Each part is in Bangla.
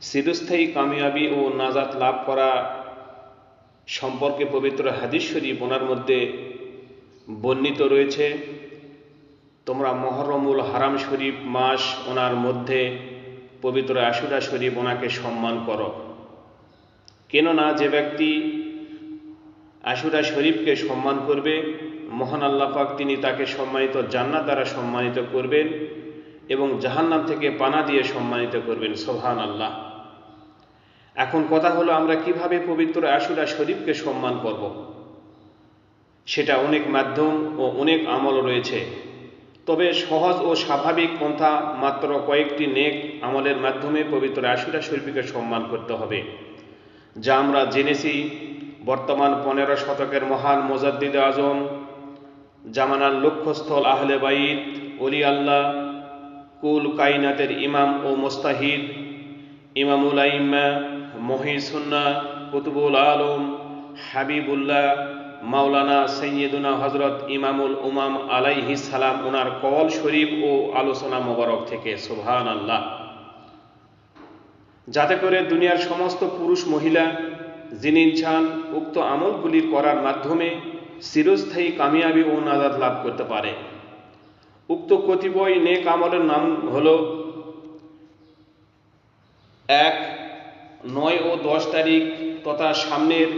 চিরস্থায়ী কামিয়াবি ও নাজাত লাভ করা সম্পর্কে পবিত্র হাদিস শরীফ ওনার মধ্যে বর্ণিত রয়েছে। তোমরা মহরমুল হারাম শরীফ মাস ওনার মধ্যে পবিত্র আশুরা শরীফ ওনাকে সম্মান করো। কেননা যে ব্যক্তি আশুরা শরীফকে সম্মান করবে, মহান আল্লাহ পাক তিনি তাকে সম্মানিত জান্নাত দ্বারা সম্মানিত করবেন এবং জাহান্নাম থেকে পানা দিয়ে সম্মানিত করবেন সোহান আল্লাহ এখন কথা হলো আমরা কীভাবে পবিত্র আশুরা শরীফকে সম্মান করব। সেটা অনেক মাধ্যম ও অনেক আমল রয়েছে। তবে সহজ ও স্বাভাবিক পন্থা মাত্র কয়েকটি নেক আমলের মাধ্যমে পবিত্র আশুরা শরীফকে সম্মান করতে হবে, যা আমরা জেনেছি বর্তমান পনেরো শতকের মহান মোজাদ্দিদ আজম, জামানার লক্ষ্যস্থল আহলে বাইত অলি আল্লাহ, কুল কাইনাতের ইমাম ও মোস্তাহিদ, ইমামুল আইম্মা মহিসুন্না কুতুবুল আলম হাবিবুল্লাহ মাওলানা সৈয়দুনা হজরত ইমামুল উমাম আলাইহি সালাম ওনার কল শরীফ ও আলোচনা মোবারক থেকে সুবহান আল্লাহ যাতে করে দুনিয়ার সমস্ত পুরুষ মহিলা, যিনি ইনসান উক্ত আমলগুলির করার মাধ্যমে চিরস্থায়ী কামিয়াবি ও নাজাদ লাভ করতে পারে। উক্ত কতিপয় নেক আমলের নাম হল এক নয় ও দশ তারিখ তথা সামনের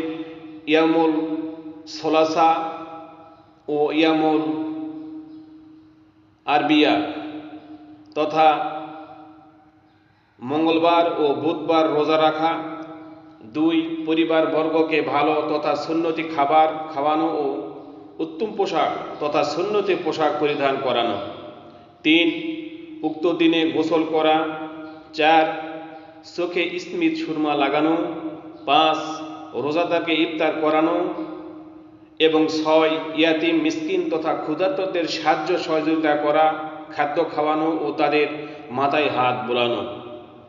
ইয়ামুল সোলাসা ও ইয়ামুল আরবিয়া তথা মঙ্গলবার ও বুধবার রোজা রাখা, দুই পরিবার বর্গকে ভালো তথা সুন্নতি খাবার খাওয়ানো ও উত্তম পোশাক তথা সুন্নতি পোশাক পরিধান করানো, তিন উক্ত দিনে গোসল করা, চার চোখে স্মিত সুরমা লাগানো, পাঁচ, রোজাদাকে ইফতার করানো এবং ছয়, ইয়াতিম, মিসকিন তথা ক্ষুধার্তদের সাহায্য সহযোগিতা করা, খাদ্য খাওয়ানো ও তাদের মাথায় হাত বোলানো।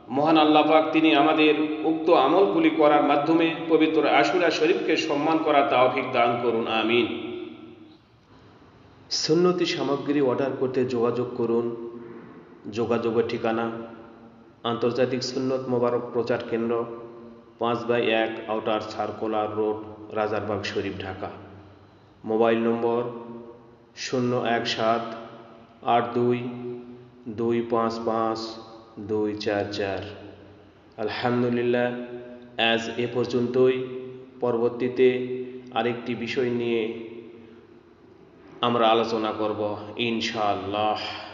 মহান আল্লাপাক তিনি আমাদের উক্ত আমলগুলি করার মাধ্যমে পবিত্র আশুরা শরীফকে সম্মান করা তাওফিক দান করুন, আমিন। সুন্নতি সামগ্রী অর্ডার করতে যোগাযোগ করুন। যোগাযোগের ঠিকানা আন্তর্জাতিক সুন্নত মোবারক প্রচার কেন্দ্র, পাঁচ বাই এক outer circular road, Rajarbagh Sharif, Dhaka. Mobile number শূন্য এক সাত আট দুই দুই পাঁচ পাঁচ দুই চার চার। আলহামদুলিল্লাহ অ্যাজ এ পর্যন্তই। পরবর্তীতে আরেকটি বিষয় নিয়ে আমরা আলোচনা করব, ইনশাআল্লাহ।